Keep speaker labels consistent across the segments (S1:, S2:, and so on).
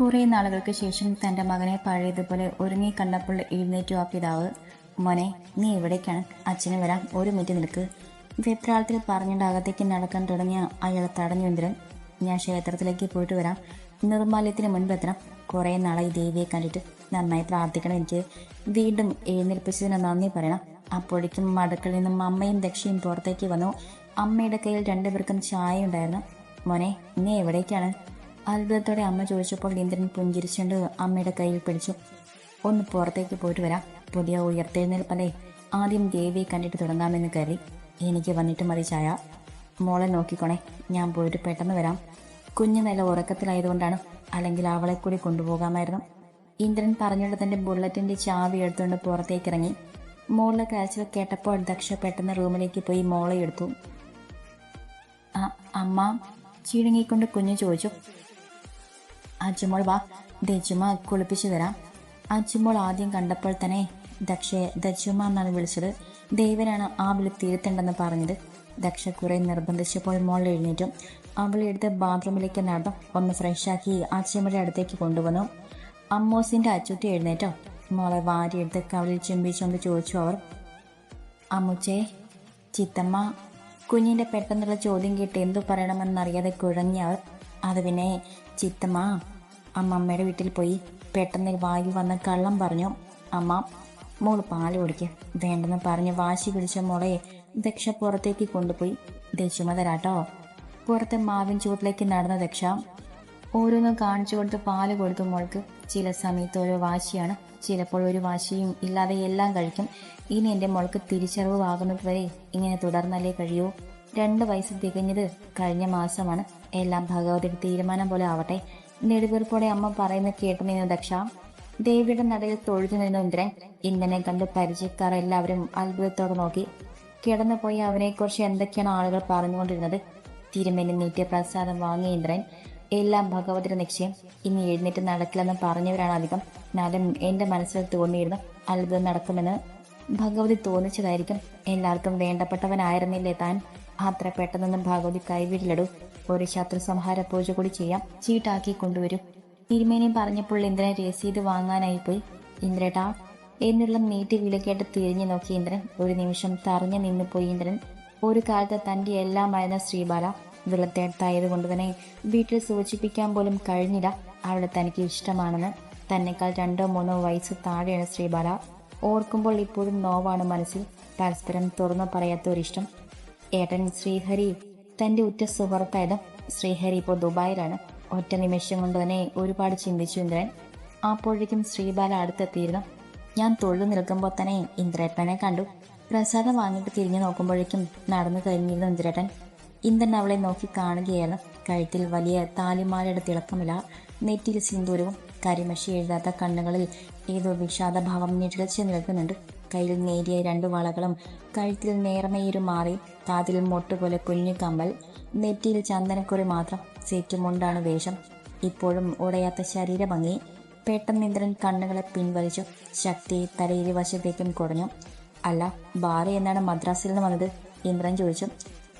S1: കുറേ നാളുകൾക്ക് ശേഷം തന്റെ മകനെ പഴയതുപോലെ ഒരുങ്ങി കണ്ടപ്പോൾ എഴുന്നേറ്റു ആ പിതാവ് മോനെ നീ എവിടേക്കാണ്? അച്ഛന് വരാം. ഒരു മിനിറ്റ് നിൽക്ക്. വെപ്രാളത്തിൽ പറഞ്ഞിട്ട് അകത്തേക്ക് നടക്കാൻ തുടങ്ങിയ അയാൾ തടഞ്ഞു ഇന്ദ്രൻ ഞാൻ ക്ഷേത്രത്തിലേക്ക് പോയിട്ട് വരാം. നിർമ്മാല്യത്തിന് മുൻപെത്തണം കുറേ നാളായി ദേവിയെ കണ്ടിട്ട് നന്നായി പ്രാർത്ഥിക്കണം. എനിക്ക് വീണ്ടും എഴുന്നേൽപ്പിച്ചതിന് നന്ദി പറയണം. അപ്പോഴേക്കും മടക്കളിൽ നിന്നും അമ്മയും ദക്ഷയും പുറത്തേക്ക് വന്നു. അമ്മയുടെ കയ്യിൽ രണ്ടുപേർക്കും ചായ ഉണ്ടായിരുന്നു. മോനെ നീ എവിടേക്കാണ്? അത്ഭുതത്തോടെ അമ്മ ചോദിച്ചപ്പോൾ ഇന്ദ്രൻ പുഞ്ചിരിച്ചുകൊണ്ട് അമ്മയുടെ കയ്യിൽ പിടിച്ചു. ഒന്ന് പുറത്തേക്ക് പോയിട്ട് വരാം. പുതിയ ഉയർത്തെഴുന്നേൽപ്പല്ലേ? ആദ്യം ദേവിയെ കണ്ടിട്ട് തുടങ്ങാമെന്ന് കരുതി. എനിക്ക് വന്നിട്ട് മതി ചായ. മോളെ നോക്കിക്കോണേ. ഞാൻ പോയിട്ട് പെട്ടെന്ന് വരാം. കുഞ്ഞു നല്ല ഉറക്കത്തിലായതുകൊണ്ടാണ് അല്ലെങ്കിൽ അവളെ കൂടി കൊണ്ടുപോകാമായിരുന്നു. ഇന്ദ്രൻ പറഞ്ഞുകൊണ്ട് തന്റെ ബുള്ളറ്റിന്റെ ചാവി എടുത്തുകൊണ്ട് പുറത്തേക്ക് ഇറങ്ങി മോളിലെ കരച്ചിൽ കേട്ടപ്പോൾ ദക്ഷ പെട്ടെന്ന് റൂമിലേക്ക് പോയി മോളെ എടുത്തു. "അ- അമ്മ ചീണങ്ങിക്കൊണ്ട് കുഞ്ഞു ചോദിച്ചു. അച്ചുമോൾ വാ. ദജുമ കുളിപ്പിച്ചു തരാം. അച്ചുമോൾ ആദ്യം കണ്ടപ്പോൾ തന്നെ ദക്ഷയെ ദജുമ എന്നാണ് വിളിച്ചത്. ദേവനാണ് ആ വിളി തീരുത്തേണ്ടെന്ന് പറഞ്ഞത്. ദക്ഷ കുറെ നിർബന്ധിച്ചപ്പോൾ മോൾ എഴുന്നേറ്റും. അവൾ എടുത്ത് ബാത്റൂമിലേക്ക് നടന്നു. ഒന്ന് ഫ്രഷാക്കി അച്ഛമ്മയുടെ അടുത്തേക്ക് കൊണ്ടുവന്നു. അമ്മോസിന്റെ അച്ചുട്ടി എഴുന്നേറ്റോ. മോളെ വാരിയെടുത്ത് കവളിൽ ചുംബിച്ചുകൊണ്ട് ചോദിച്ചു അവർ. അമ്മുച്ചേ ചിത്തമ്മ കുഞ്ഞിന്റെ പെട്ടെന്നുള്ള ചോദ്യം കേട്ട് എന്തു പറയണമെന്നറിയാതെ കുഴഞ്ഞ അത് പിന്നെ ചിത്തമ്മ അമ്മമ്മയുടെ വീട്ടിൽ പോയി പെട്ടെന്ന് വായു വന്ന കള്ളം പറഞ്ഞു അമ്മ മോൾ പാൽ കുടിക്ക്. വേണ്ടെന്ന് പറഞ്ഞ് വാശി പിടിച്ച മോളെ ദക്ഷ പുറത്തേക്ക് കൊണ്ടുപോയി. ദശുമ തരാട്ടോ പുറത്തെ മാവിൻ ചൂട്ടിലേക്ക് നടന്ന ദക്ഷ ഓരോന്നും കാണിച്ചു കൊടുത്ത് പാൽ കൊടുത്തു മോൾക്ക്. ചില സമയത്ത് ഓരോ വാശിയാണ്. ചിലപ്പോൾ ഒരു വാശിയും ഇല്ലാതെ എല്ലാം കഴിക്കും. ഇനി എന്റെ മോൾക്ക് തിരിച്ചറിവ് ആകുന്നത് വരെ ഇങ്ങനെ തുടർന്നല്ലേ കഴിയൂ. രണ്ട് വയസ്സ് തികഞ്ഞത് കഴിഞ്ഞ മാസമാണ്. എല്ലാം ഭഗവതിയുടെ തീരുമാനം പോലെ ആവട്ടെ. നെടുവീർപ്പോടെ അമ്മ പറയുന്ന കേട്ടു നിന്ന് ദക്ഷ. ദേവിയുടെ നടയിൽ തൊഴുതു നിന്ന ഇന്ദ്രൻ ഇന്ദ്രനെ കണ്ട് പരിചയക്കാർ എല്ലാവരും അത്ഭുതത്തോടെ നോക്കി. കിടന്നുപോയി അവനെക്കുറിച്ച് എന്തൊക്കെയാണ് ആളുകൾ പറഞ്ഞുകൊണ്ടിരുന്നത്? തിരുമേനി നീട്ടിയ പ്രസാദം വാങ്ങിയ ഇന്ദ്രൻ. എല്ലാം ഭഗവതിയുടെ നിശ്ചയം. ഇനി എഴുന്നേറ്റ് നടക്കില്ലെന്ന് പറഞ്ഞവരാണ് അധികം. എന്നാലും എന്റെ മനസ്സിൽ തോന്നിയിരുന്നു അത്ഭുതം നടക്കുമെന്ന്. ഭഗവതി തോന്നിച്ചതായിരിക്കും. എല്ലാവർക്കും വേണ്ടപ്പെട്ടവനായിരുന്നില്ലേ താൻ? അത്ര പെട്ടെന്നൊന്നും ഭഗവതി കൈവിടില്ലടൂ. ഒരു ശത്രു സംഹാര പൂജ കൂടി ചെയ്യാം. ചീട്ടാക്കി കൊണ്ടുവരും. തിരുമേനി പറഞ്ഞപ്പോൾ ഇന്ദ്രൻ രസീത് വാങ്ങാനായി പോയി. ഇന്ദ്രേട്ടാ എന്നുള്ള നീട്ടി വിളിക്കേട്ട് തിരിഞ്ഞു നോക്കി ഇന്ദ്രൻ. ഒരു നിമിഷം തറഞ്ഞു നിന്ന് പോയി ഇന്ദ്രൻ. ഒരു കാലത്ത് എല്ലാം എല്ലാമായിരുന്ന ശ്രീബാല വിളത്തേടത്തായത് കൊണ്ട് തന്നെ വീട്ടിൽ സൂചിപ്പിക്കാൻ പോലും കഴിഞ്ഞില്ല. അവളെ തനിക്ക് ഇഷ്ടമാണെന്ന്. തന്നെക്കാൾ രണ്ടോ മൂന്നോ വയസ്സ് താഴെയാണ് ശ്രീബാല. ഓർക്കുമ്പോൾ ഇപ്പോഴും നോവാണ് മനസ്സിൽ. പരസ്പരം തുറന്നു പറയാത്ത ഒരിഷ്ടം ഏട്ടൻ ശ്രീഹരി തന്റെ ഉറ്റ സുഹൃത്തായത് ശ്രീഹരി ഇപ്പോൾ ദുബായിലാണ്. ഒറ്റ നിമിഷം കൊണ്ട് തന്നെ ഒരുപാട് ചിന്തിച്ചു ഇന്ദ്രൻ. അപ്പോഴേക്കും ശ്രീബാല അടുത്തെത്തിയിരുന്നു. ഞാൻ തൊഴിൽ നിൽക്കുമ്പോൾ തന്നെ ഇന്ദ്രേട്ടനെ കണ്ടു. പ്രസാദം വാങ്ങിയിട്ട് തിരിഞ്ഞു നോക്കുമ്പോഴേക്കും നടന്നു കഴിഞ്ഞിരുന്നു ഇന്ദ്രേട്ടൻ. ഇന്ദ്രൻ അവളെ നോക്കി കാണുകയായിരുന്നു. കഴുത്തിൽ വലിയ താലിമാലയുടെ തിളക്കമില്ല നെറ്റിയിൽ സിന്ദൂരവും കരിമഷി എഴുതാത്ത കണ്ണുകളിൽ ഏതോ വിഷാദഭാവം ഞെട്ടിളച്ച് നിൽക്കുന്നുണ്ട്. കയ്യിൽ നേരിയ രണ്ട് വളകളും കഴുത്തിൽ നേർമയൊരു മാറി കാതിൽ മൊട്ടുപോലെ കുഞ്ഞു കമ്മൽ നെറ്റിയിൽ ചന്ദനക്കുറി മാത്രം സെറ്റുമുണ്ടാണ് വേഷം. ഇപ്പോഴും ഉടയാത്ത ശരീരഭംഗി. പെട്ടെന്ന് ഇന്ദ്രൻ കണ്ണുകളെ പിൻവലിച്ചു. ശക്തി തലയിലെ വശത്തേക്കും കുറഞ്ഞു. അല്ല ബാല എന്നാണ് മദ്രാസിൽ നിന്ന് വന്നത് ഇന്ദ്രൻ ചോദിച്ചു.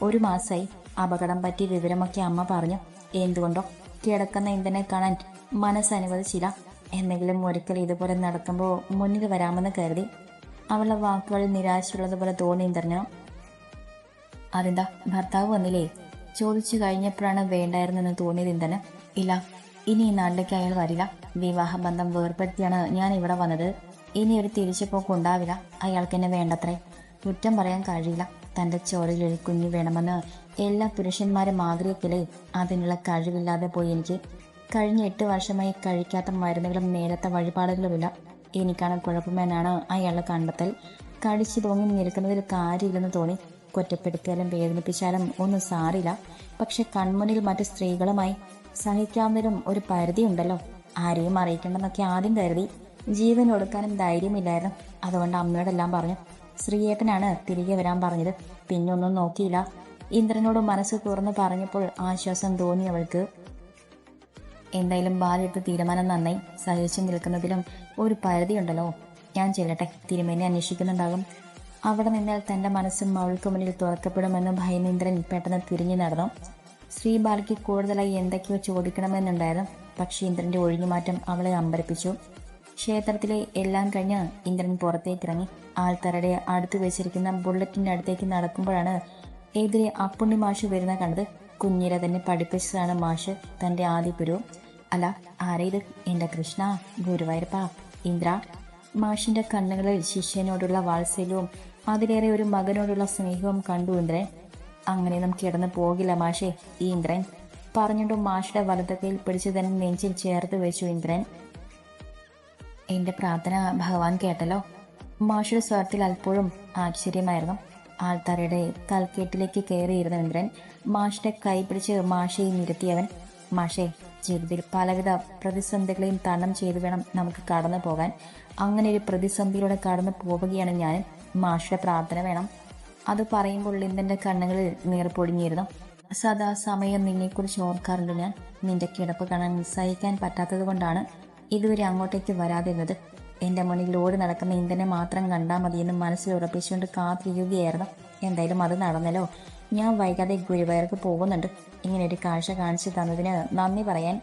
S1: ഒരു മാസമായി അപകടം പറ്റിയ വിവരമൊക്കെ അമ്മ പറഞ്ഞു. എന്തുകൊണ്ടോ? കിടക്കുന്ന ഇന്ദ്രനെ കാണാൻ മനസ്സനുവദിച്ചില്ല. എന്തെങ്കിലും ഒരിക്കൽ ഇതുപോലെ നടക്കുമ്പോൾ മുന്നിൽ വരാമെന്ന് കരുതി. അവളുടെ വാക്കുകളിൽ നിരാശയുള്ളതുപോലെ തോന്നി ഇന്ദ്രന് അതെന്താ ഭർത്താവ് വന്നില്ലേ? ചോദിച്ചു കഴിഞ്ഞപ്പോഴാണ് വേണ്ടായിരുന്നെന്ന് തോന്നിയത് ഇന്ദ്രന് ഇല്ല ഇനി ഈ നാട്ടിലേക്ക് അയാൾ വരില്ല. വിവാഹബന്ധം വേർപ്പെടുത്തിയാണ് ഞാൻ ഇവിടെ വന്നത്. ഇനി ഒരു തിരിച്ചുപോക്ക് ഉണ്ടാവില്ല. അയാൾക്ക് എന്നെ വേണ്ടത്രേ. കുറ്റം പറയാൻ കഴിയില്ല. തന്റെ ചോരയിൽ ഒരു കുഞ്ഞ് വേണമെന്ന് എല്ലാ പുരുഷന്മാരും ആഗ്രഹിക്കലേ അതിനുള്ള കഴിവില്ലാതെ പോയി എനിക്ക്. കഴിഞ്ഞ എട്ട് വർഷമായി കഴിക്കാത്ത മരുന്നുകളും മേലത്തെ വഴിപാടുകളുമില്ല. എനിക്കാണ് കുഴപ്പമെന്നാണ് അയാളുടെ കണ്ടെത്തൽ. കടിച്ചു തൂങ്ങി നിൽക്കുന്നതിൽ കാര്യമില്ലെന്ന് തോന്നി. കുറ്റപ്പെടുത്തിയാലും വേദനിപ്പിച്ചാലും ഒന്നും സാറില്ല. പക്ഷെ കൺമുന്നിൽ മറ്റു സ്ത്രീകളുമായി സഹിക്കാവുന്നതിലും ഒരു പരിധിയുണ്ടല്ലോ. ആരെയും അറിയിക്കണ്ടെന്നൊക്കെ ആദ്യം കരുതി. ജീവൻ ഒടുക്കാനും ധൈര്യമില്ലായിരുന്നു. അതുകൊണ്ട് അമ്മയോടെല്ലാം പറഞ്ഞു ശ്രീയേട്ടനാണ് തിരികെ വരാൻ പറഞ്ഞത്. പിന്നെ ഒന്നും നോക്കിയില്ല. ഇന്ദ്രനോട് മനസ്സ് തുറന്ന് പറഞ്ഞപ്പോൾ ആശ്വാസം തോന്നി അവൾക്ക്. എന്തായാലും ബാലെടുത്ത തീരുമാനം നന്നായി സഹിച്ചു നിൽക്കുന്നതിലും ഒരു പരിധിയുണ്ടല്ലോ. ഞാൻ ചെല്ലട്ടെ. തിരുമേനി അന്വേഷിക്കുന്നുണ്ടാകും. അവിടെ നിന്നാൽ തന്റെ മനസ്സും അവൾക്ക് മുന്നിൽ തുറക്കപ്പെടുമെന്ന് ഭയനീന്ദ്രൻ പെട്ടെന്ന് തിരിഞ്ഞു നടന്നു. ശ്രീബാലയ്ക്ക് കൂടുതലായി എന്തൊക്കെയോ ചോദിക്കണമെന്നുണ്ടായിരുന്നു. പക്ഷേ ഇന്ദ്രന്റെ ഒഴിഞ്ഞുമാറ്റം അവളെ അമ്പരപ്പിച്ചു. ക്ഷേത്രത്തിലെ എല്ലാം കഴിഞ്ഞ് ഇന്ദ്രൻ പുറത്തേക്ക് ഇറങ്ങി ആൾത്തറയുടെ അടുത്ത് വെച്ചിരിക്കുന്ന ബുള്ളറ്റിന്റെ അടുത്തേക്ക് നടക്കുമ്പോഴാണ് എതിരെ അപ്പുണ്ണി മാഷ് വരുന്ന കണ്ടത്. കുഞ്ഞിരെ തന്നെ പഠിപ്പിച്ചതാണ് മാഷ് തന്റെ ആദ്യ ഗുരു. അല്ല ആരേത്? എന്റെ കൃഷ്ണ ഗുരുവായൂരപ്പ ഇന്ദ്ര. മാഷിന്റെ കണ്ണുകളിൽ ശിഷ്യനോടുള്ള വാത്സല്യവും അതിലേറെ ഒരു മകനോടുള്ള സ്നേഹവും കണ്ടു ഇന്ദ്രൻ. അങ്ങനെ നമുക്ക് കിടന്നു പോകില്ല മാഷേ ഈ ഇന്ദ്രൻ. പറഞ്ഞുകൊണ്ട് മാഷിയുടെ വലത്തക്കയിൽ പിടിച്ച് തന്നെ നെഞ്ചിൽ ചേർത്ത് വെച്ചു ഇന്ദ്രൻ. എന്റെ പ്രാർത്ഥന ഭഗവാൻ കേട്ടല്ലോ. മാഷയുടെ സ്വരത്തിൽ അല്പോഴും ആശ്ചര്യമായിരുന്നു. ആൾത്താരയുടെ തൽക്കേട്ടിലേക്ക് കയറിയിരുന്ന ഇന്ദ്രൻ മാഷിനെ കൈപിടിച്ച് മാഷയെ നിരത്തിയവൻ മാഷെ ജീവിതത്തിൽ പലവിധ പ്രതിസന്ധികളെയും തരണം ചെയ്തു വേണം നമുക്ക് കടന്നു പോകാൻ. അങ്ങനെ ഒരു പ്രതിസന്ധിയിലൂടെ കടന്നു പോവുകയാണ് ഞാൻ. മാഷയുടെ പ്രാർത്ഥന വേണം. അത് പറയുമ്പോൾ ഇന്ദ്രന്റെ കണ്ണുകളിൽ നീർപ്പൊടിഞ്ഞിരുന്നു സദാ സമയം നിന്നെക്കുറിച്ച് ഓർക്കാറുണ്ട് ഞാൻ. നിന്റെ കിടപ്പ് കാണാൻ സഹിക്കാൻ പറ്റാത്തത് കൊണ്ടാണ് ഇതുവരെ അങ്ങോട്ടേക്ക് വരാതിരുന്നത്. എന്റെ മുന്നിൽ ഓടി നടക്കുന്ന ഇന്ധനെ മാത്രം കണ്ടാൽ മതിയെന്ന് മനസ്സിൽ ഉറപ്പിച്ചുകൊണ്ട് കാത്തിരിക്കുകയായിരുന്നു. എന്തായാലും അത് നടന്നല്ലോ. ഞാൻ വൈകാതെ ഗുരുവായൂർക്ക് പോകുന്നുണ്ട്. ഇങ്ങനെ ഒരു കാഴ്ച കാണിച്ചു തന്നതിന് നന്ദി പറയാൻ.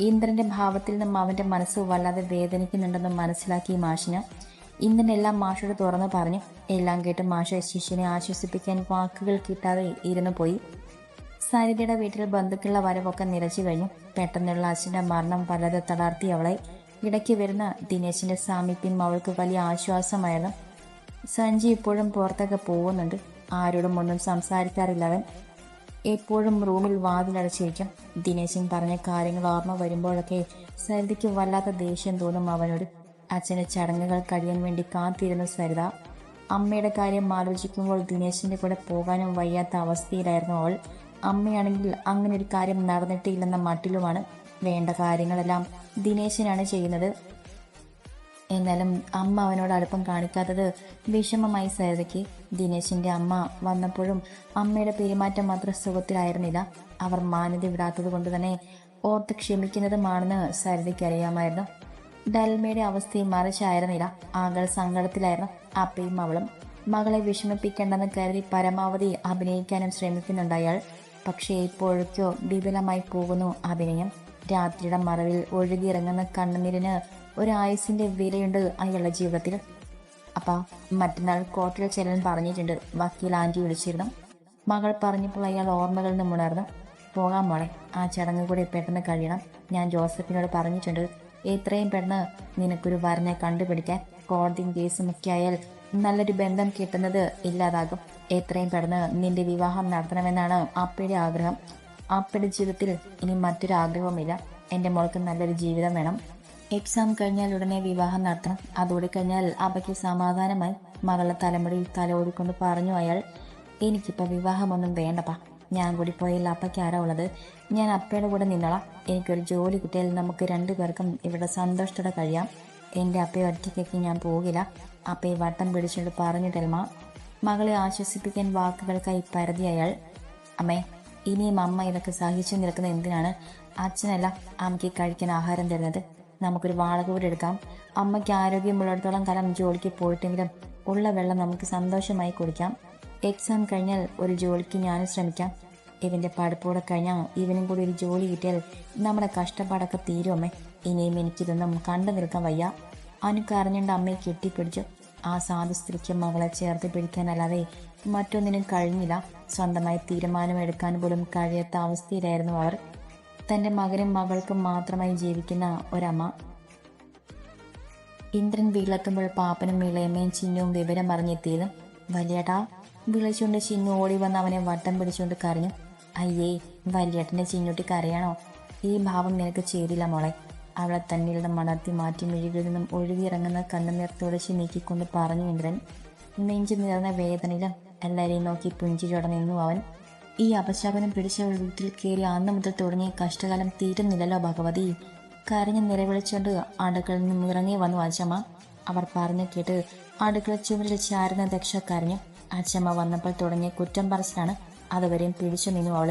S1: ഇന്ദ്രന്റെ ഭാവത്തിൽ നിന്നും അവന്റെ മനസ്സ് വല്ലാതെ വേദനിക്കുന്നുണ്ടെന്ന് മനസ്സിലാക്കി മാഷിന്. ഇന്ദ്രനെല്ലാം മാഷോട് തുറന്നു പറഞ്ഞു. എല്ലാം കേട്ട് മാഷ ശിഷ്യനെ ആശ്വസിപ്പിക്കാൻ വാക്കുകൾ കിട്ടാതെ ഇരുന്നു പോയി. സരിതയുടെ വീട്ടിൽ ബന്ധുക്കളുടെ വരവൊക്കെ നിരച്ചു കഴിഞ്ഞു. പെട്ടെന്നുള്ള അച്ഛന്റെ മരണം വല്ലാതെ തളർത്തി അവളെ. ഇടയ്ക്ക് വരുന്ന ദിനേശിന്റെ സാമീപ്യം അവൾക്ക് വലിയ ആശ്വാസമായിരുന്നു. സഞ്ജി ഇപ്പോഴും പുറത്തൊക്കെ പോകുന്നുണ്ട്. ആരോടും ഒന്നും സംസാരിക്കാറില്ല അവൻ. എപ്പോഴും റൂമിൽ വാതിലടച്ചിരിക്കും. ദിനേശൻ പറഞ്ഞ കാര്യങ്ങൾ ഓർമ്മ വരുമ്പോഴൊക്കെ സരിതയ്ക്ക് വല്ലാത്ത ദേഷ്യം തോന്നും അവനോട്. അച്ഛന്റെ ചടങ്ങുകൾ കഴിയാൻ വേണ്ടി കാത്തിരുന്ന സരിത. അമ്മയുടെ കാര്യം ആലോചിക്കുമ്പോൾ ദിനേശിന്റെ കൂടെ പോകാനും വയ്യാത്ത അവസ്ഥയിലായിരുന്നു അവൾ. അമ്മയാണെങ്കിൽ അങ്ങനെ ഒരു കാര്യം നടന്നിട്ടില്ലെന്ന മട്ടിലുമാണ് വേണ്ട കാര്യങ്ങളെല്ലാം ദിനേശനാണ് ചെയ്യുന്നത്. എന്നാലും അമ്മ അവനോട് അടുപ്പം കാണിക്കാത്തത് വിഷമമായി സരിതയ്ക്ക് ദിനേശിന്റെ അമ്മ വന്നപ്പോഴും അമ്മയുടെ പെരുമാറ്റം മാത്രം സുഖത്തിലായിരുന്നില്ല. അവർ മാന്യത വിടാത്തത് കൊണ്ട് തന്നെ ഓർത്ത് ക്ഷമിക്കുന്നതുമാണെന്ന് സരിതയ്ക്ക് അറിയാമായിരുന്നു. ഡൽമയുടെ അവസ്ഥയും മറിച്ചായിരുന്നില്ല. ആകൾ സങ്കടത്തിലായിരുന്നു അപ്പയും അവളും. മകളെ വിഷമിപ്പിക്കേണ്ടെന്ന് കരുതി പരമാവധി അഭിനയിക്കാനും ശ്രമിക്കുന്നുണ്ട് അയാൾ. പക്ഷേ ഇപ്പോഴേക്കോ വിപുലമായി പോകുന്നു അഭിനയം. രാത്രിയുടെ മറവിൽ ഒഴുകിയിറങ്ങുന്ന കണ്ണുനീരിന് ഒരു ആയുസിന്റെ വിലയുണ്ട് അയാളുടെ ജീവിതത്തിൽ. അപ്പ മറ്റന്നാൾ കോർട്ടിൽ ചെല്ലാൻ പറഞ്ഞിട്ടുണ്ട്. വക്കീൽ ആന്റി വിളിച്ചിരുന്നു. മകൾ പറഞ്ഞപ്പോൾ അയാൾ ഓർമ്മകളിൽ നിന്നും ഉണർന്നു. പോകാൻ മോളെ ആ ചടങ്ങ് കൂടി പെട്ടെന്ന് കഴിയണം. ഞാൻ ജോസഫിനോട് പറഞ്ഞിട്ടുണ്ട്. എത്രയും പെട്ടെന്ന് നിനക്കൊരു വരനെ കണ്ടുപിടിക്കാൻ കോടതിയും കേസ് ഒക്കെ നല്ലൊരു ബന്ധം കിട്ടുന്നത് ഇല്ലാതാകും. എത്രയും പെട്ടെന്ന് നിന്റെ വിവാഹം നടത്തണമെന്നാണ് അപ്പയുടെ ആഗ്രഹം. അപ്പയുടെ ജീവിതത്തിൽ ഇനി മറ്റൊരു ആഗ്രഹവുമില്ല. എന്റെ മോൾക്ക് നല്ലൊരു ജീവിതം വേണം. എക്സാം കഴിഞ്ഞാൽ ഉടനെ വിവാഹം നടത്തണം. അതോടെ കഴിഞ്ഞാൽ അവയ്ക്ക് സമാധാനമായി മകളുടെ തലമുടിയിൽ തലോടിക്കൊണ്ട് പറഞ്ഞു അയാൾ എനിക്കിപ്പോൾ വിവാഹമൊന്നും വേണ്ടപ്പാ. ഞാൻ കൂടി പോയാൽ അപ്പയ്ക്ക് ആരാ ഉള്ളത്? ഞാൻ അപ്പയുടെ കൂടെ നിന്നോളാം. എനിക്കൊരു ജോലി കിട്ടിയാൽ നമുക്ക് രണ്ടു പേർക്കും ഇവിടെ സന്തോഷത്തോടെ കഴിയാം. എന്റെ അപ്പയെ ഒറ്റയ്ക്കൊക്കെ ഞാൻ പോകില്ല. അപ്പയെ വട്ടം പിടിച്ചുകൊണ്ട് പറഞ്ഞു തെൽമ മകളെ ആശ്വസിപ്പിക്കാൻ വാക്കുകൾക്കായി പരതി അയാൾ അമ്മേ ഇനിയും അമ്മ ഇതൊക്കെ സഹിച്ചു നിൽക്കുന്ന എന്തിനാണ്? അച്ഛനല്ല അമ്മയ്ക്ക് കഴിക്കാൻ ആഹാരം തരുന്നത്. നമുക്കൊരു വാടക കൂടെ എടുക്കാം. അമ്മയ്ക്ക് ആരോഗ്യമുള്ളിടത്തോളം കാലം ജോലിക്ക് പോയിട്ടെങ്കിലും ഉള്ള വെള്ളം നമുക്ക് സന്തോഷമായി കുടിക്കാം. എക്സാം കഴിഞ്ഞാൽ ഒരു ജോലിക്ക് ഞാനും ശ്രമിക്കാം. ഇവന്റെ പഠിപ്പൂടെ കഴിഞ്ഞാൽ ഇവനും കൂടി ഒരു ജോലി കിട്ടിയാൽ നമ്മുടെ കഷ്ടപ്പാടൊക്കെ തീരുമേ ഇനിയും എനിക്കിതൊന്നും കണ്ടു നിൽക്കാൻ വയ്യ. അനുക്കറിഞ്ഞുകൊണ്ട് അമ്മയെ കെട്ടിപ്പിടിച്ചു. ആ സാധു സ്ത്രീക്ക് മകളെ ചേർത്ത് പിടിക്കാനല്ലാതെ മറ്റൊന്നിനും കഴിഞ്ഞില്ല. സ്വന്തമായി തീരുമാനമെടുക്കാൻ പോലും കഴിയാത്ത അവസ്ഥയിലായിരുന്നു അവർ. തന്റെ മകനും മകൾക്കും മാത്രമായി ജീവിക്കുന്ന ഒരമ്മ. ഇന്ദ്രൻ വീട്ടിലെത്തുമ്പോൾ പാപ്പനും ഇളയമ്മയും ചിന്നുവും വിവരം അറിഞ്ഞെത്തിയത് വലിയേട്ടാ വിളിച്ചുകൊണ്ട് ചിന്നു ഓടി വന്ന് അവനെ വട്ടം പിടിച്ചുകൊണ്ട് കരഞ്ഞു. അയ്യേ വലിയേട്ടന്റെ ചിന്നുട്ടി കരയാണോ? ഈ ഭാവം നിനക്ക് ചേരില്ല മോളെ. അവളെ തന്നിൽ മണർത്തി മാറ്റി മെഴുകിൽ നിന്നും ഒഴുകിയിറങ്ങുന്ന കണ്ണുനിർത്തോടെ നീക്കിക്കൊണ്ട് പറഞ്ഞു ഇന്ദ്രൻ നെഞ്ചു നിറഞ്ഞ വേദനയിലും എല്ലാവരെയും നോക്കി പുഞ്ചിരിയോടെ നിന്നു അവൻ. ഈ അപശാപനം പിടിച്ച വീട്ടിൽ കയറി അന്ന് മുതൽ തുടങ്ങിയ കഷ്ടകാലം തീരുന്നില്ലല്ലോ ഭഗവതി. കരഞ്ഞ് നിലവിളിച്ചുകൊണ്ട് അടുക്കളയിൽ നിന്ന് ഇറങ്ങി വന്നു അച്ഛമ്മ അവർ പറഞ്ഞു കേട്ട് അടുക്കള ചുമരിൽ ചാരുന്ന ദക്ഷ കരഞ്ഞു അച്ഛമ്മ വന്നപ്പോൾ തുടങ്ങിയ കുറ്റം പറച്ചിലാണ് അതുവരെയും പിടിച്ചു നിന്നു അവൾ.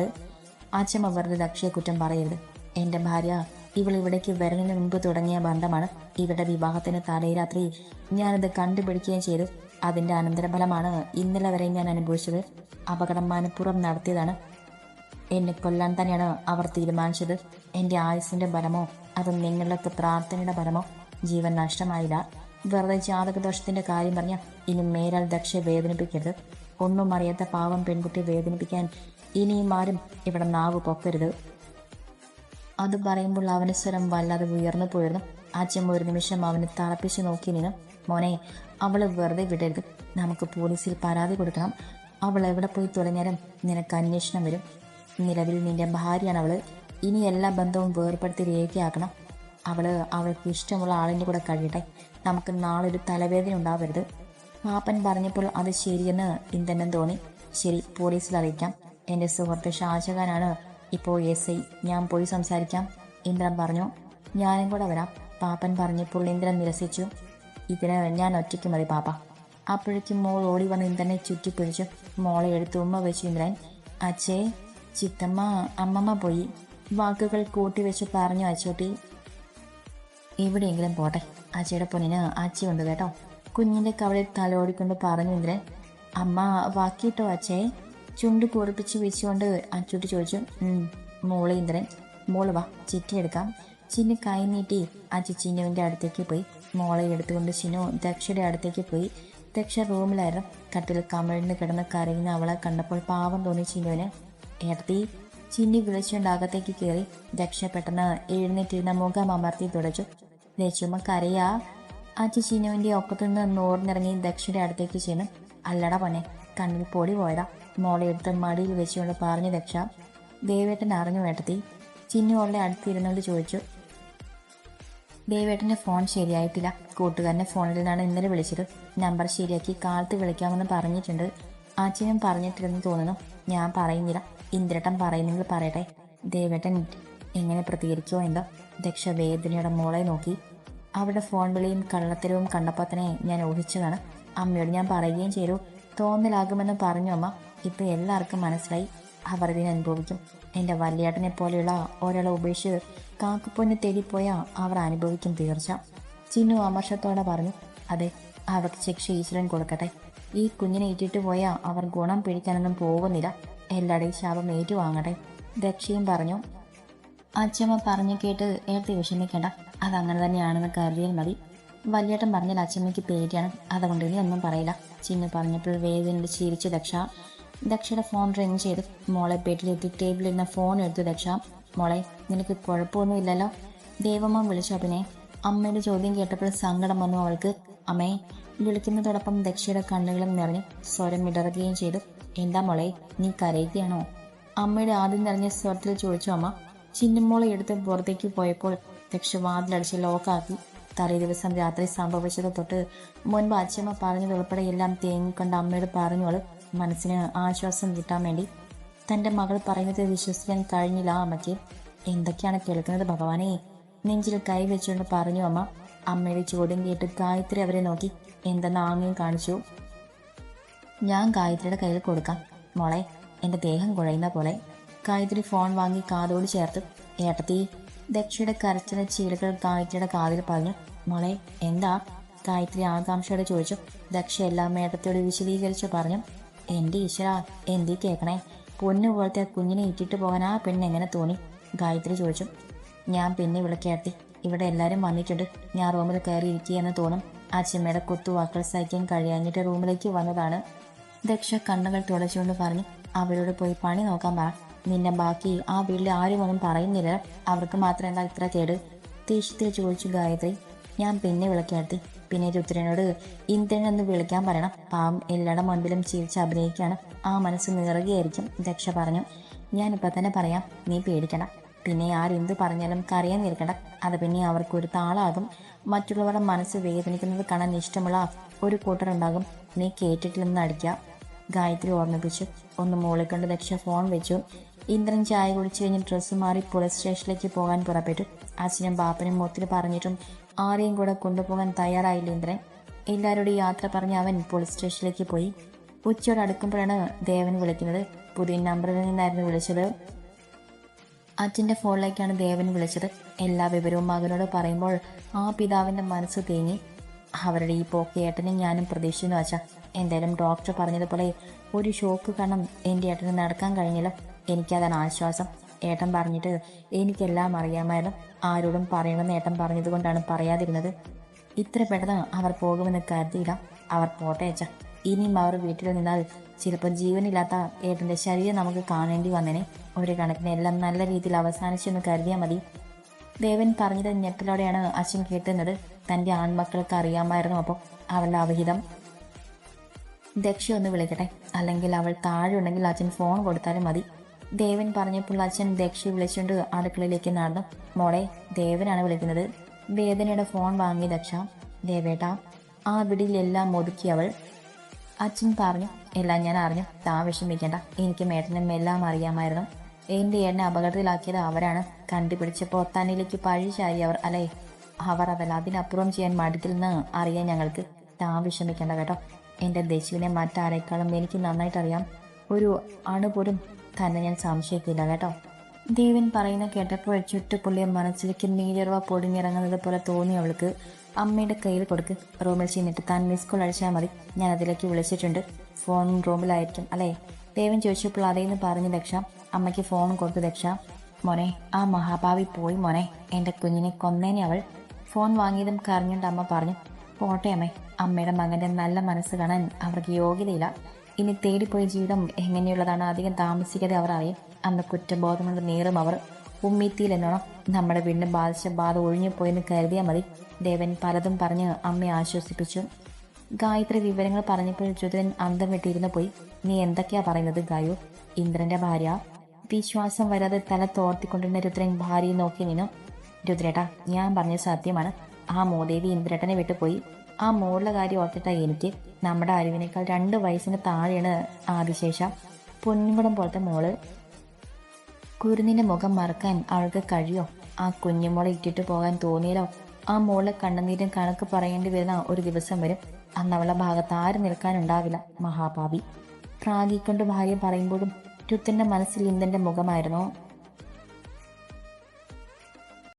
S1: അച്ഛമ്മ വെറുതെ ദക്ഷയെ കുറ്റം പറയരുത്. എന്റെ ഭാര്യ ഇവൾ ഇവിടേക്ക് വരുന്നതിന് മുൻപ് തുടങ്ങിയ ബന്ധമാണ്. ഇവരുടെ വിവാഹത്തിന് തലേ രാത്രി ഞാനത് കണ്ടുപിടിക്കുകയും ചെയ്തു. അതിന്റെ അനന്തരഫലമാണ് ഇന്നലെ വരെ ഞാൻ അനുഭവിച്ചത് അപകടം മനഃപൂർവം നടത്തിയതാണ്. എന്നെ കൊല്ലാൻ തന്നെയാണ് അവർ തീരുമാനിച്ചത്. എന്റെ ആയുസിന്റെ ബലമോ അതും നിങ്ങളുടെയൊക്കെ പ്രാർത്ഥനയുടെ ഫലമോ ജീവൻ നഷ്ടമായില്ല. വെറുതെ ജാതകദോഷത്തിന്റെ കാര്യം പറഞ്ഞ ഇനി മേലാൽ ദക്ഷ വേദനിപ്പിക്കരുത്. ഒന്നും അറിയാത്ത പാവം പെൺകുട്ടി വേദനിപ്പിക്കാൻ ഇനിയും ആരും ഇവിടെ നാവ് പൊക്കരുത്. അത് പറയുമ്പോൾ അവന് സ്വരം വല്ലാതെ ഉയർന്നു പോയിരുന്നു. അച്ഛൻ ഒരു നിമിഷം അവനെ തളപ്പിച്ചു നോക്കി നിന്ന്. മോനെ അവളെ വെറുതെ വിടരുത്. നമുക്ക് പോലീസിൽ പരാതി കൊടുക്കണം. അവൾ എവിടെ പോയി തുടങ്ങിയാലും നിനക്ക് അന്വേഷണം വരും. നിലവിൽ നിന്റെ ഭാര്യയാണ് അവൾ. ഇനി എല്ലാ ബന്ധവും വേർപ്പെടുത്തി രേഖയാക്കണം. അവൾ അവൾക്ക് ഇഷ്ടമുള്ള ആളിന്റെ കൂടെ കഴിയട്ടെ. നമുക്ക് നാളെ ഒരു തലവേദന ഉണ്ടാവരുത്. പാപ്പൻ പറഞ്ഞപ്പോൾ അത് ശരിയെന്ന് ഇന്ദ്രനും തോന്നി. ശരി പോലീസിൽ അറിയിക്കാം. എന്റെ സുഹൃത്ത് ഷാജഹാനാണ്. ഇപ്പോൾ എസ് ഐ. ഞാൻ പോയി സംസാരിക്കാം. ഇന്ദ്രൻ പറഞ്ഞു ഞാനും കൂടെ വരാം. പാപ്പൻ പറഞ്ഞപ്പോൾ ഇന്ദ്രൻ നിരസിച്ചു. ഇതിന് ഞാൻ ഒറ്റയ്ക്ക് മതി പാപ്പ. അപ്പോഴേക്കും മോൾ ഓടി വന്ന് ഇന്ദ്രനെ ചുറ്റിപ്പിടിച്ചു മോളെ എടുത്ത് ഉമ്മ വെച്ചു ഇന്ദ്രൻ. അച്ഛേ ചിത്തമ്മ അമ്മമ്മ പോയി. വാക്കുകൾ കൂട്ടിവെച്ച് പറഞ്ഞു അച്ചോട്ടി. എവിടെയെങ്കിലും പോട്ടെ. അച്ചയുടെ പൊന്നിന് അച്ഛയുണ്ട് കേട്ടോ. കുഞ്ഞിന്റെ കവളിൽ തലോടിക്കൊണ്ട് പറഞ്ഞു ഇന്ദ്രൻ. അമ്മ വാക്കിയിട്ടോ അച്ഛയെ ചുണ്ട് കൂടിപ്പിച്ച് വെച്ചുകൊണ്ട് അച്ചൂട്ടി ചോദിച്ചു. മോളെ ഇന്ദ്രൻ. മോൾ വാ ചിറ്റി എടുക്കാം. ചിന്നു കൈ നീട്ടി അച്ചി ചിന്നുവിന്റെ അടുത്തേക്ക് പോയി. മോളെ എടുത്തുകൊണ്ട് ചിന്നു ദക്ഷയുടെ അടുത്തേക്ക് പോയി. ദക്ഷ റൂമിലായിരുന്നു. കട്ടിൽ കമിഴ്ന്ന് കിടന്ന് കരയുന്ന അവളെ കണ്ടപ്പോൾ പാവം തോന്നി ചിന്നുവിന്. ഏടത്തി ചിന്നി വിളിച്ചുകൊണ്ട് അകത്തേക്ക് കയറി ദക്ഷ പെട്ടെന്ന് എഴുന്നേറ്റിരുന്ന മുഖം അമർത്തി തുടച്ചു. ലക്ഷ്മ കരയാ. അച്ഛ ചിന്നുവിന്റെ ഒക്കത്തു നിന്ന് നോർന്നിറങ്ങി ദക്ഷയുടെ അടുത്തേക്ക് ചെന്നു. അല്ലട പൊന്നെ കണ്ണിൽ പൊടി പോയതാ. മോളെ എടുത്ത് മടിയിൽ വെച്ചുകൊണ്ട് പറഞ്ഞു ദക്ഷ ദേവേട്ടൻ അറിഞ്ഞു വേട്ടത്തി ചിന്നു അവളുടെ അടുത്തിരുന്നുകൊണ്ട് ചോദിച്ചു ദേവേട്ടന്റെ ഫോൺ ശരിയായിട്ടില്ല. കൂട്ടുകാരന്റെ ഫോണിൽ നിന്നാണ് ഇന്നലെ വിളിച്ചത്. നമ്പർ ശരിയാക്കി കാലത്ത് വിളിക്കാമെന്ന് പറഞ്ഞിട്ടുണ്ട്. അച്ഛനും പറഞ്ഞിട്ടില്ലെന്ന് തോന്നുന്നു. ഞാൻ പറയുന്നില്ല. ഇന്ദ്രട്ടൻ പറയുന്നെങ്കിൽ പറയട്ടെ. ദേവേട്ടൻ എങ്ങനെ പ്രതികരിക്കുമോ എന്തോ. ദക്ഷ വേദനയുടെ മോളെ നോക്കി. അവരുടെ ഫോൺ വിളിയും കള്ളത്തരവും കണ്ടപ്പോൾ തന്നെ ഞാൻ ഊഹിച്ചതാണ്. അമ്മയോട് ഞാൻ പറയുകയും ചെയ്തു. തോന്നലാകുമെന്ന് പറഞ്ഞു അമ്മ. ഇപ്പൊ എല്ലാവർക്കും മനസ്സിലായി. അവർ ഇതിനനുഭവിക്കും എന്റെ വല്യേട്ടനെ പോലെയുള്ള ഒരാളെ ഉപേക്ഷിച്ച് കാക്കപ്പൊന്ന് തേടിപ്പോയാൽ അവർ അനുഭവിക്കും തീർച്ച. ചിന്നു അമർഷത്തോടെ പറഞ്ഞു അതെ അവർക്ക് ശിക്ഷ ഈശ്വരൻ കൊടുക്കട്ടെ. ഈ കുഞ്ഞിനെ ഇട്ടിട്ട് പോയാൽ അവർ ഗുണം പിടിക്കാനൊന്നും പോകുന്നില്ല. എല്ലാവരുടെയും ശാപം ഏറ്റുവാങ്ങട്ടെ ദക്ഷയും പറഞ്ഞു. അച്ഛമ്മ പറഞ്ഞു കേട്ട് ഏർത്തി വിഷമിക്കേണ്ട. അതങ്ങനെ തന്നെയാണെന്ന് കരുതിയാൽ മതി. വലിയേട്ടൻ പറഞ്ഞാൽ അച്ഛമ്മയ്ക്ക് പേടിയാണ്. അതുകൊണ്ട് ഇനി ഒന്നും പറയില്ല. ചിന്നു പറഞ്ഞപ്പോൾ വേദനയോട് ചിരിച്ചു ദക്ഷ ദക്ഷയുടെ ഫോൺ റിങ് ചെയ്ത് മോളെ ബെഡിലെത്തി നിന്ന് ഫോൺ എടുത്തു ദക്ഷ മോളെ നിനക്ക് കുഴപ്പമൊന്നുമില്ലല്ലോ? ദേവമ്മ വിളിച്ചു അഭിനെ അമ്മയുടെ ചോദ്യം കേട്ടപ്പോൾ സങ്കടം വന്നു അവൾക്ക്. അമ്മേ വിളിക്കുന്നതോടൊപ്പം ദക്ഷയുടെ കണ്ണുകളും നിറഞ്ഞു സ്വരം ഇടറുകയും ചെയ്തു. എന്താ മോളെ നീ കരയുകയാണോ? അമ്മയുടെ ആദ്യം നിറഞ്ഞ സ്വരത്തിൽ ചോദിച്ചു അമ്മ ചിന്നമ്മോളെ എടുത്ത് പുറത്തേക്ക് പോയപ്പോൾ ദക്ഷ വാതിലടിച്ച് ലോക്കാക്കി. തലേ ദിവസം രാത്രി സംഭവിച്ചത് തൊട്ട് മുൻപ് അച്ഛമ്മ പറഞ്ഞതുൾപ്പെടെ എല്ലാം തേങ്ങിക്കൊണ്ട് അമ്മയോട് പറഞ്ഞു അവൾ മനസ്സിന് ആശ്വാസം കിട്ടാൻ വേണ്ടി തന്റെ മകൾ പറയുന്നത് വിശ്വസിക്കാൻ കഴിഞ്ഞില്ല അമ്മയ്ക്ക് എന്തൊക്കെയാണ് കേൾക്കുന്നത് ഭഗവാനെ? നെഞ്ചിൽ കൈ വെച്ചുകൊണ്ട് പറഞ്ഞു അമ്മ അമ്മയുടെ ചോദ്യം കേട്ട് ഗായത്രി അവരെ നോക്കി എന്തെന്ന് ആംഗ്യം കാണിച്ചു. ഞാൻ ഗായത്രിയുടെ കയ്യിൽ കൊടുക്കാം. മോളെ എന്റെ ദേഹം കുഴയുന്ന പോലെ. ഗായത്രി ഫോൺ വാങ്ങി കാതോട് ചേർത്ത്. ഏട്ടത്തി ദക്ഷയുടെ കരച്ചിലെ ചീലുകൾ ഗായത്രിയുടെ കാതിൽ പറഞ്ഞു മോളെ എന്താ? ഗായത്രി ആകാംക്ഷയോടെ ചോദിച്ചു. ദക്ഷ എല്ലാം ഏട്ടത്തിയോട് വിശദീകരിച്ചു പറഞ്ഞു. എന്റെ ഈശ്വര? എന്തി കേൾക്കണേ പൊന്നു പോലത്തെ കുഞ്ഞിനെ ഇട്ടിട്ട് പോകാൻ ആ പെണ്ണ് എങ്ങനെ തോന്നി? ഗായത്രി ചോദിച്ചു. ഞാൻ പിന്നെ വിളക്കേർത്തി ഇവിടെ എല്ലാവരും വന്നിട്ടുണ്ട്. ഞാൻ റൂമിൽ കയറി ഇരിക്കുകയെന്ന് തോന്നും. അച്ഛമ്മയുടെ കുത്തുവാക്കൾ സഹിക്കാൻ കഴിയാഞ്ഞിട്ട് റൂമിലേക്ക് വന്നതാണ്. ദക്ഷ കണ്ണുകൾ തുടച്ചുകൊണ്ട് പറഞ്ഞു അവരോട് പോയി പണി നോക്കാൻ പറ. നിന്നെ ബാക്കി ആ വീട്ടിൽ ആരും ഒന്നും പറയുന്നില്ല. അവർക്ക് മാത്രം എന്താ ഇത്ര കേട്? ദേഷ്യത്തിൽ ചോദിച്ചു ഗായത്രി. ഞാൻ പിന്നെ വിളിക്കാത്തി പിന്നെ രുദ്രനോട് ഇന്ദ്രൻ എന്ന് വിളിക്കാൻ പറയണം. പാവം എല്ലാടെ മുൻപിലും ചിരിച്ച് അഭിനയിക്കുകയാണ് ആ മനസ്സ് നിറകയായിരിക്കും ദക്ഷ പറഞ്ഞു. ഞാനിപ്പോൾ തന്നെ പറയാം. നീ പേടിക്കണ്ട. പിന്നെ ആരെന്ത് പറഞ്ഞാലും കറിയാൻ നിൽക്കണ്ട. അത് പിന്നെ അവർക്ക് ഒരു താളാകും. മറ്റുള്ളവരുടെ മനസ്സ് വേദനിക്കുന്നത് കാണാൻ ഇഷ്ടമുള്ള ഒരു കൂട്ടരുണ്ടാകും. നീ കേട്ടിട്ടില്ലെന്ന് അടിക്കുക ഗായത്രി ഓർമ്മിപ്പിച്ചു. ഒന്ന് മോളെ കണ്ട് ദക്ഷ ഫോൺ വെച്ചു. ഇന്ദ്രൻ ചായ കുടിച്ചു കഴിഞ്ഞ് ഡ്രസ്സ് മാറി പോലീസ് സ്റ്റേഷനിലേക്ക് പോകാൻ പുറപ്പെട്ടു. അച്ഛനും ബാപ്പനും മൊത്തിൽ പറഞ്ഞിട്ടും ആരെയും കൂടെ കൊണ്ടുപോകാൻ തയ്യാറായില്ല ഇന്ദ്രൻ. എല്ലാവരോടും യാത്ര പറഞ്ഞ് അവൻ പോലീസ് സ്റ്റേഷനിലേക്ക് പോയി. ഉച്ചയോട് അടുക്കുമ്പോഴാണ് ദേവൻ വിളിക്കുന്നത്. പുതിയ നമ്പറിൽ നിന്നായിരുന്നു വിളിച്ചത്. അച്ഛന്റെ ഫോണിലേക്കാണ് ദേവൻ വിളിച്ചത്. എല്ലാ വിവരവും മകനോട് പറയുമ്പോൾ ആ പിതാവിന്റെ മനസ്സ് തേങ്ങി. അവരുടെ ഈ പോക്ക് ഏട്ടനും ഞാനും പ്രതീക്ഷിച്ചെന്ന് വെച്ചാൽ എന്തായാലും ഡോക്ടർ പറഞ്ഞതുപോലെ ഒരു ഷോക്ക് കാരണം എന്റെ ഏട്ടന് നടക്കാൻ കഴിഞ്ഞില്ല. എനിക്കതാണ് ആശ്വാസം. ഏട്ടൻ പറഞ്ഞിട്ട് എനിക്കെല്ലാം അറിയാമായിരുന്നു ആരോടും പറയണമെന്ന് ഏട്ടൻ പറഞ്ഞതുകൊണ്ടാണ് പറയാതിരുന്നത്. ഇത്ര പെട്ടെന്ന് അവർ പോകുമെന്ന് കരുതിയില്ല അവർ പോട്ടെ അച്ഛ. ഇനിയും അവർ വീട്ടിൽ നിന്നാൽ ചിലപ്പോൾ ജീവനില്ലാത്ത ഏട്ടന്റെ ശരീരം നമുക്ക് കാണേണ്ടി വന്നേനെ. ഒരു കണക്കിന് എല്ലാം നല്ല രീതിയിൽ അവസാനിച്ചെന്ന് കരുതിയാൽ മതി. ദേവൻ പറഞ്ഞത് ഞെട്ടലോടെയാണ് അച്ഛൻ കേട്ടുന്നത്. തന്റെ ആൺമക്കൾക്ക് അറിയാമായിരുന്നു അപ്പോൾ അവളുടെ അവിഹിതം. ദക്ഷ ഒന്ന് വിളിക്കട്ടെ. അല്ലെങ്കിൽ അവൾ താഴെ ഉണ്ടെങ്കിൽ അച്ഛൻ ഫോൺ കൊടുത്താലും മതി. ദേവൻ പറഞ്ഞപ്പോൾ അച്ഛൻ ദക്ഷി വിളിച്ചുകൊണ്ട് അടുക്കളയിലേക്ക് നടന്നു. മോളെ ദേവനാണ് വിളിക്കുന്നത്. വേദനയുടെ ഫോൺ വാങ്ങി ദക്ഷ. ദേവേട്ട ആ വിടിയിലെല്ലാം ഒതുക്കി അവൾ. അച്ഛൻ പറഞ്ഞു എല്ലാം ഞാൻ അറിഞ്ഞു. താ വിഷമിക്കേണ്ട. എനിക്ക് മേട്ടനും എല്ലാം അറിയാമായിരുന്നു. എന്റെ എന്നെ അപകടത്തിലാക്കിയത് അവരാണ്. കണ്ടുപിടിച്ചപ്പോൾ തന്നിലേക്ക് പഴി അവർ അല്ലേ? അവർ അതല്ല അതിനപ്പുറം ചെയ്യാൻ മടുത്തില്ലെന്ന് അറിയാൻ ഞങ്ങൾക്ക്. താ വിഷമിക്കേണ്ട കേട്ടോ. എന്റെ ദശുവിനെ മറ്റാരേക്കാളും എനിക്ക് നന്നായിട്ടറിയാം. ഒരു അണുപോലും തന്നെ ഞാൻ സംശയിക്കില്ല കേട്ടോ. ദേവൻ പറയുന്ന കേട്ടപ്പോൾ ചുട്ടുപുള്ളിയ മനസ്സിലേക്ക് നീരുറവ പൊടിഞ്ഞിറങ്ങുന്നത് പോലെ തോന്നി അവൾക്ക്. അമ്മയുടെ കയ്യിൽ കൊടുക്ക് റൂമിൽ ചെന്നിട്ട് താൻ മിസ് കോൾ അടിച്ചാൽ മതി. ഞാൻ അതിലേക്ക് വിളിച്ചിട്ടുണ്ട്. ഫോൺ റൂമിലായിരിക്കും അല്ലേ? ദേവൻ ചോദിച്ചപ്പോൾ അതേന്ന് പറഞ്ഞ് ദക്ഷ. അമ്മയ്ക്ക് ഫോൺ കൊടുത്ത് ദക്ഷ. മോനെ ആ മഹാഭാവി പോയി മോനെ. എന്റെ കുഞ്ഞിനെ കൊന്നേനെ അവൾ. ഫോൺ വാങ്ങിയതും കരഞ്ഞുകൊണ്ട് അമ്മ പറഞ്ഞു പോട്ടെ അമ്മേ. അമ്മയുടെ മകന്റെ നല്ല മനസ്സ് കാണാൻ അവർക്ക് യോഗ്യതയില്ല. ഇനി തേടിപ്പോയ ജീവിതം എങ്ങനെയുള്ളതാണ്? അധികം താമസിക്കാതെ അവർ അറിയും. അന്ന് കുറ്റബോധം കൊണ്ട് നേറും അവർ ഉമ്മീത്തിയിലെന്നോണം. നമ്മുടെ വീടിന് ബാധിച്ച ബാധ ഒഴിഞ്ഞു പോയെന്ന് കരുതിയാൽ മതി. ദേവൻ പലതും പറഞ്ഞ് അമ്മയെ ആശ്വസിപ്പിച്ചു. ഗായത്രി വിവരങ്ങൾ പറഞ്ഞപ്പോൾ രുദ്രൻ അന്തം വെട്ടിയിരുന്നു പോയി. നീ എന്തൊക്കെയാ പറയുന്നത് ഗായു? ഇന്ദ്രന്റെ ഭാര്യ? വിശ്വാസം വരാതെ തല തോർത്തിക്കൊണ്ടിരുന്ന രുദ്രൻ ഭാര്യയെ നോക്കി നിന്നു. രുദ്രേട്ടാ ഞാൻ പറഞ്ഞത് സത്യമാണ്. ആ മോദേവി ഇന്ദ്രേട്ടനെ വിട്ടുപോയി. ആ മോളുടെ കാര്യം ഓർത്തിട്ടാ എനിക്ക് നമ്മുടെ അറിവിനേക്കാൾ രണ്ട് വയസ്സിന് താഴെയാണ് ആദിശേഷ പൊന്നുംകുടം പോലത്തെ മോൾ. കുരുന്നിന്റെ മുഖം മറക്കാൻ അവൾക്ക് കഴിയോ? ആ കുഞ്ഞുമോളെ ഇട്ടിട്ട് പോകാൻ തോന്നിയാലോ? ആ മോളെ കണ്ണുനീരും കണക്ക് പറയേണ്ടി വരുന്ന ഒരു ദിവസം വരും. അന്ന് അവളെ ഭാഗത്ത് ആരും നിൽക്കാനുണ്ടാവില്ല മഹാഭാവി പ്രാഗിക്കൊണ്ട് ഭാര്യ പറയുമ്പോഴും രുത്തന്റെ മനസ്സിൽ ഇന്ദന്റെ മുഖമായിരുന്നു?